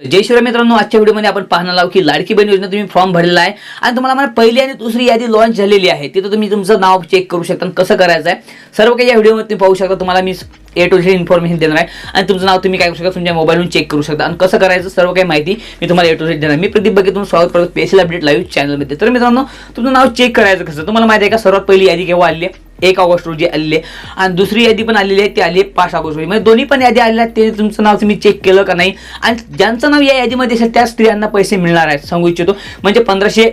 जय शिवराय मित्रांनो आजच्या व्हिडिओमध्ये आपण पाहणार आहोत की लाडकी बहीण योजना तुम्ही फॉर्म भरलेला आहे. आणि तुम्हाला मला पहिली आणि दुसरी यादी लॉन्च झालेली आहे. तिथं तुम्ही तुमचं नाव चेक करू शकता आणि कसं करायचं आहे. सर्व काही या व्हिडिओमध्ये तुम्ही पाहू शकता. तुम्हाला मी ए टू झेड इन्फॉर्मेशन देणार आहे. आणि तुमचं नाव तुम्ही काय करू शकता? तुमच्या मोबाईलवरून चेक करू शकता. आणि कसं करायचं? सर्व काही माहिती मी तुम्हाला ए टू झेड देणार मी प्रदीप बघे तुम्ही स्वागत करतो. स्पेशल अपडेट लाईव्ह चॅनलमध्ये तर मित्रांनो तुमचं नाव चेक करायचं कसं? तुम्हाला माहिती आहे का? सर्वात पहिली यादी केव्हा आली आहे? एक ऑगस्ट रोजी आलेली आहे आणि दुसरी यादी पण आलेली आहे ती आली आहे पाच ऑगस्ट रोजी. म्हणजे दोन्ही पण यादी आलेल्या आहेत ते तुमचं नाव तुम्ही चेक केलं का नाही? आणि ज्यांचं नाव या यादीमध्ये असेल त्या स्त्रियांना पैसे मिळणार आहेत सांगू इच्छितो. म्हणजे पंधराशे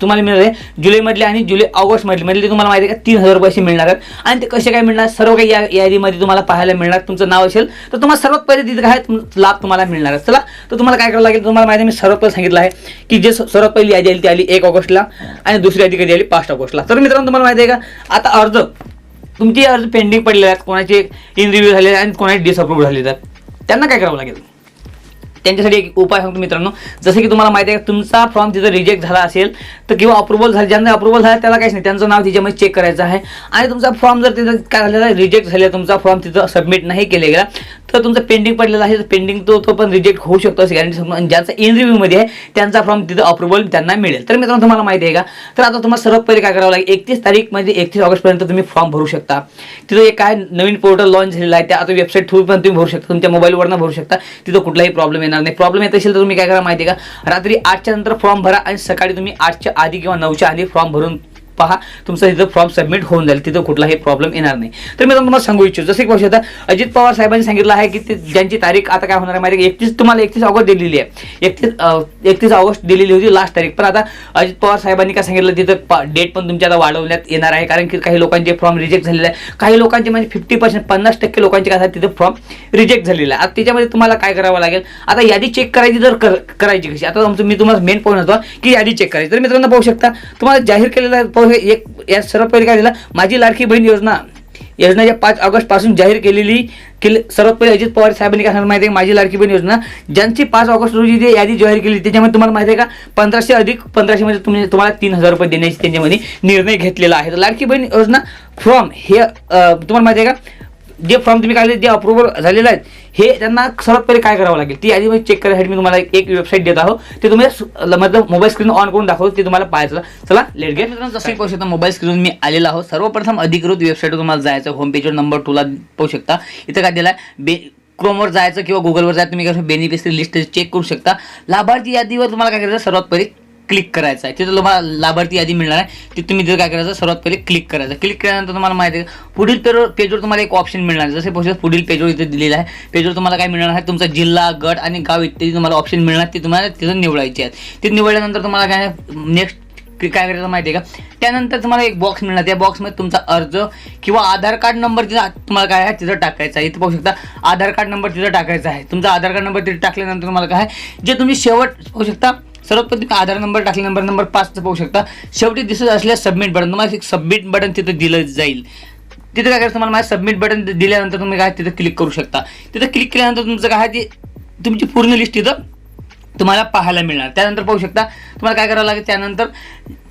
तुम्हाला मिळणार आहे जुलैमधले आणि जुलै ऑगस्टमधले. मधले तुम्हाला माहिती आहे का तीन हजार पैसे मिळणार आहेत. आणि ते कसे काय मिळणार? सर्व काही या यादीमध्ये तुम्हाला पाहायला मिळणार. तुमचं नाव असेल तर तुम्हाला सर्वात पहिले तिथे काय लाभ तुम्हाला मिळणार आहे. चला तर तुम्हाला काय करावं लागेल? तुम्हाला माहिती मी सर्वात पहिले सांगितलं आहे की जे सर्वात पहिली यादी आली ती आली एक ऑगस्टला आणि दुसरी यादी कधी आली? पाच ऑगस्टला. तर मित्रांनो तुम्हाला माहिती आहे का आता अर्ज तुमचे अर्ज पेंडिंग पडलेले आहेत कोणाचे इन रिव्ह्यू झाले आहेत आणि कोणाचे डिसअप्रूव्ह झालेले आहेत. त्यांना काय करावं लागेल? त्यांच्यासाठी एक उपाय सांगतो मित्रांनो. जसं की तुम्हाला माहिती आहे का तुमचा फॉर्म तिथं रिजेक्ट झाला असेल तर किंवा अप्रुव्हल झालं ज्यांना अप्रुव्हल झालं त्याला काहीच नाही. त्यांचं नाव तिच्यामध्ये चेक करायचं आहे. आणि तुमचा फॉर्म जर तिथं काय झालेला रिजेक्ट झालेला तुमचा फॉर्म तिथं सबमिट नाही केले गेला तर तुमचं पेंडिंग पडलेला आहे. तर पेंडिंग तो तो पण रिजेक्ट होऊ शकतो असं गॅरंटी आणि ज्यांचा इन रिव्ह्यूमध्ये आहे त्यांचा फॉर्म तिथं अप्रुव्हल त्यांना मिळेल. तर मित्रांनो तुम्हाला माहिती आहे का? तर आता तुम्हाला सर्वात पहिले काय करावं लागेल? एकतीस तारीख म्हणजे एकतीस ऑगस्टपर्यंत तुम्ही फॉर्म भरू शकता. तिथं एक काय नवीन पोर्टल लॉन्च झालेलं आहे. त्या आता वेबसाईट थ्रू पण तुम्ही भरू शकता. तुमच्या मोबाईलवरनं भरू शकता. तिथं कुठलाही प्रॉब्लेम येणार नाही. प्रॉब्लेम येत असेल तर तुम्ही काय करा माहिती का? रात्री आठच्या नंतर फॉर्म भरा आणि सकाळी तुम्ही आठच्या आधी किंवा नऊच्या आधी फॉर्म भरून पहा तुमचं तिथं फॉर्म सबमिट होऊन जाईल तिथं कुठलाही प्रॉब्लेम येणार नाही. तर मी तुम्हाला सांगू इच्छितो जसं की पाहू शकता अजित पवार साहेबांनी सांगितलं आहे की ते ज्यांची तारीख आता काय होणार आहे माहिती एकतीस तुम्हाला एकतीस ऑगस्ट दिलेली आहे. एकतीस एकतीस ऑगस्ट दिलेली होती लास्ट तारीख. पण आता अजित पवार साहेबांनी काय सांगितलं तिथं डेट पण तुमच्या आता वाढवण्यात येणार आहे. कारण की काही लोकांचे फॉर्म रिजेक्ट झालेले आहे काही लोकांचे म्हणजे फिफ्टी पर्सेंट पन्नास टक्के लोकांचे काय तिथं फॉर्म रिजेक्ट झालेला आहे आता त्याच्यामध्ये तुम्हाला काय करावं लागेल? आता यादी चेक करायची जर कर- करायची कशी? आता मी तुम्हाला मेन पॉईंट होतो की यादी चेक करायची. तर मित्रांनो पाहू शकता तुम्हाला जाहीर केलेला हे एक या सर्वात पहिले काय झालं? माझी लाडकी बहीण योजना योजनाच्या पाच ऑगस्टपासून जाहीर केलेली केले सर्वात पहिले अजित पवार साहेबांनी काय सांगितलं माहिती आहे माझी लाडकी बहीण योजना ज्यांची पाच ऑगस्ट रोजी जी यादी जाहीर केली त्याच्यामध्ये तुम्हाला माहिती आहे का? पंधराशे अधिक पंधराशे म्हणजे तुम्ही तुम्हाला तीन हजार रुपये देण्याची त्यांच्यामध्ये निर्णय घेतलेला आहे. तर लाडकी बहीण योजना फॉर्म हे तुम्हाला माहिती आहे का? जे फॉर्म तुम्ही काढले जे अप्रुव्हल झालेले आहेत हे त्यांना सर्वात पहिले काय करावं लागेल? ती आधी चेक करायसाठी मी तुम्हाला एक वेबसाईट देत आहो ते तुम्ही मतलब मोबाईल स्क्रीन ऑन करून दाखवतो ते तुम्हाला पाहायचं. चला लेट गेट मित्रांनो जसं पाहू शकता मोबाईल स्क्रीन मी आलेला आहो सर्वप्रथम अधिकृत वेबसाईटवर तुम्हाला जायचं होम पेजवर नंबर टूला पाहू शकता. इथं काय दिलं आहे बे क्रोमवर जायचं किंवा गुगलवर जायचं तुम्ही काय बेनिफिशरी लिस्ट चेक करू शकता. लाभार्थी यादीवर तुम्हाला काय करायचं? सर्वात पहिले क्लिक करायचं आहे. तिथं तुम्हाला लाभार्थी यादी मिळणार आहे. ते तुम्ही जर काय करायचं सर्वात पहिले क्लिक करायचं. क्लिक केल्यानंतर तुम्हाला माहिती आहे पुढील पेजवर पेजवर तुम्हाला एक ऑप्शन मिळणार आहे. जसे पोस्ट पुढील पेजवर इथे दिलेलं आहे पेजवर तुम्हाला काय मिळणार आहे तुमचा जिल्हा गट आणि गाव इत्यादी तुम्हाला ऑप्शन मिळणार. ते तुम्हाला तिथं निवडायचे आहेत ते निवडल्यानंतर तुम्हाला काय नेक्स्ट काय करायचं माहिती आहे का? त्यानंतर तुम्हाला एक बॉक्स मिळणार त्या बॉक्समध्ये तुमचा अर्ज किंवा आधार कार्ड नंबर तिथं तुम्हाला काय आहे तिथं टाकायचा आहे. इथं पाहू शकता आधार कार्ड नंबर तिथं टाकायचा आहे. तुमचा आधार कार्ड नंबर तिथे टाकल्यानंतर तुम्हाला काय आहे जे तुम्ही शेवट पाहू शकता सर्वप्रथम तुम्ही आधार नंबर टाकले नंबर नंबर पाच पाहू शकता. शेवटी दिसत असल्यास सबमिट बटन तुम्हाला एक सबमिट बटन तिथं दिलं जाईल. तिथं काय करायचं तुम्हाला? माझ्या सबमिट बटन दिल्यानंतर तुम्ही काय तिथं क्लिक करू शकता. तिथं क्लिक केल्यानंतर तुमचं काय आहे ते तुमची पूर्ण लिस्ट तिथं तुम्हाला पाहायला मिळणार. त्यानंतर पाहू शकता तुम्हाला काय करावं लागेल? त्यानंतर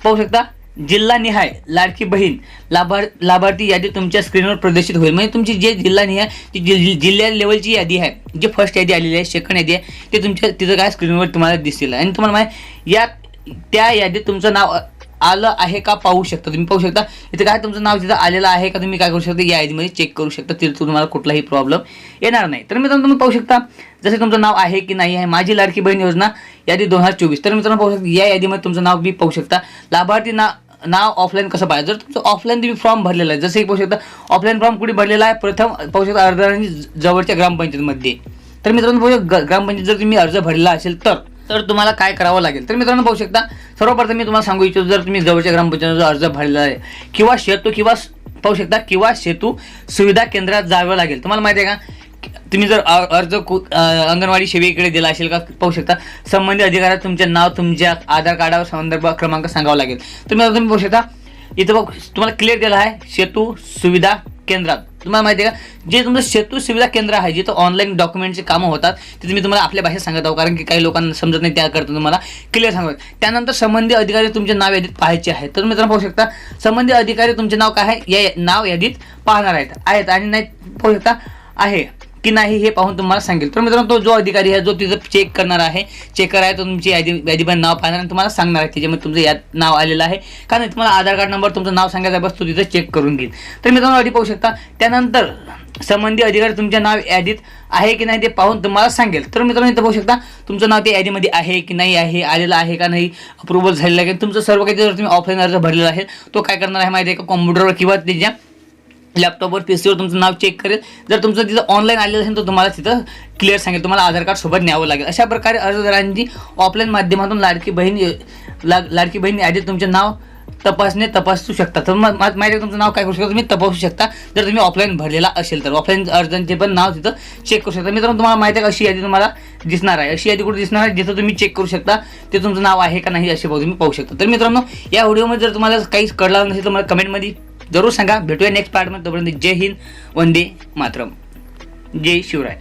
पाहू शकता जिल्हा निहाय लाडकी बहीण लाभार लाभार्थी यादी तुमच्या स्क्रीनवर प्रदर्शित होईल. म्हणजे तुमची जे जिल्हा निहाय जी जि- जिल्हा लेवलची यादी आहे. जी फर्स्ट यादी आलेली आहे सेकंड यादी आहे ते तुमच्या तिथं काय स्क्रीनवर तुम्हाला दिसतील आणि तुम्हाला माहिती या त्या यादीत तुमचं नाव आलं आहे का पाहू शकता. तुम्ही पाहू शकता इथे काय तुमचं नाव तिथं आलेलं आहे का तुम्ही काय करू शकता या यादीमध्ये चेक करू शकता. तिथं तुम्हाला कुठलाही प्रॉब्लेम येणार नाही. तर मित्रांनो तुम्ही पाहू शकता जसे तुमचं नाव आहे की नाही आहे माझी लाडकी बहीण योजना यादी दोन हजार चोवीस. तर मित्रांनो पाहू शकता या यादीमध्ये तुमचं नाव बी पाहू शकता. लाभार्थी ना नाव ऑफलाईन कसं पाहिजे जर तुमचं ऑफलाईन तुम्ही फॉर्म भरलेला आहे जसं की पाहू शकता ऑफलाईन फॉर्म कुठे भरलेला आहे प्रथम पाहू शकता अर्धरांनी जवळच्या ग्रामपंचायतमध्ये. तर मित्रांनो पाहू शकता ग्रामपंचायत जर तुम्ही अर्ज भरलेला असेल तर तर तुम्हाला काय करावं लागेल? तर मित्रांनो पाहू शकता सर्वप्रथम मी तुम्हाला सांगू इच्छितो जर तुम्ही जवळच्या ग्रामपंचायतीचा अर्ज भरलेला आहे किंवा शेतू किंवा पाहू शकता किंवा सेतू सुविधा केंद्रात जावं लागेल. तुम्हाला माहिती आहे का? तुम्ही जर अर्ज कु- अंगणवाडी सेवेकडे दिला असेल का पाहू शकता. संबंधित अधिकाऱ्यात तुमचे नाव तुमच्या आधार कार्डावर संदर्भ क्रमांक सांगावा लागेल. तुम्ही तुम्ही पाहू शकता. इथं बघ तुम्हाला क्लिअर केलं आहे सेतू सुविधा केंद्रात. तुम्हाला माहिती आहे का? जे तुमचं सेतू सुविधा केंद्र आहे जिथं ऑनलाईन डॉक्युमेंटचे कामं होतात तिथे मी तुम्हाला आपल्या भाषेत सांगत आहो कारण की काही लोकांना समजत नाही त्याकरता तुम्हाला क्लिअर सांगत त्यानंतर संबंधित अधिकारी तुमचे नाव यादीत पाहायचे आहे तर मित्रांनो पाहू शकता संबंधित अधिकारी तुमचे नाव काय आहे? या नाव यादीत पाहणार आहेत. आहेत आणि नाही पाहू शकता आहे. की नाही हे पाहून तुम्हाला सांगेल. तर मित्रांनो तो जो अधिकारी आहे जो तिथं चेक करणार आहे चेकर आहे तो तुमची यादी यादीमध्ये नाव पाहणार आणि तुम्हाला सांगणार आहे. त्याच्यामध्ये तुमचं यात नाव आलेलं आहे. कारण तुम्हाला आधार कार्ड नंबर तुमचं नाव सांगायचं बस तो तिथं चेक करून घेईल. तर मित्रांनो आधी पाहू शकता. त्यानंतर संबंधी अधिकारी तुमच्या नाव यादीत आहे की नाही ते पाहून तुम्हाला सांगेल. तर मित्रांनो इथं पाहू शकता तुमचं नाव त्या यादीमध्ये आहे की नाही आहे आलेलं आहे का नाही अप्रुव्हल झालेलं आहे. तुमचं सर्व काही जर तुम्ही ऑफलाईन अर्ज भरलेला आहे तो काय करणार आहे माहिती आहे का? कॉम्प्युटरवर किंवा त्याच्या लॅपटॉपवर पी सीवर तुमचं नाव चेक करेल. जर तुमचं तिथं ऑनलाईन आलेलं असेल तर तुम्हाला तिथं क्लिअर सांगेल. तुम्हाला आधार कार्ड सोबत न्यावं लागेल. अशा प्रकारे अर्जदारांची ऑफलाईन माध्यमातून लाडकी बहीण ला लाडकी बहीण यादीत तुमचे नाव तपासणे तपासू शकता. तर मग मा- माहिती आहे तुमचं नाव काय करू शकता? तुम्ही तपासू शकता. जर तुम्ही ऑफलाईन भरलेला असेल तर. ऑफलाईन अर्जांचे पण नाव तिथं चेक करू शकता. मित्रांनो तुम्हाला माहिती आहे अशी यादी तुम्हाला दिसणार आहे? अशी यादी कुठे दिसणार आहे? जिथं तुम्ही चेक करू शकता ते तुमचं नाव आहे का नाही असे तुम्ही पाहू शकता. तर मित्रांनो या व्हिडिओमध्ये जर तुम्हाला काही कळलं नसेल तर मला कमेंटमध्ये जरूर सांगा. भेटूया नेक्स्ट पार्टमध्ये तोपर्यंत जय हिंद वंदे मातरम. जय शिवराय.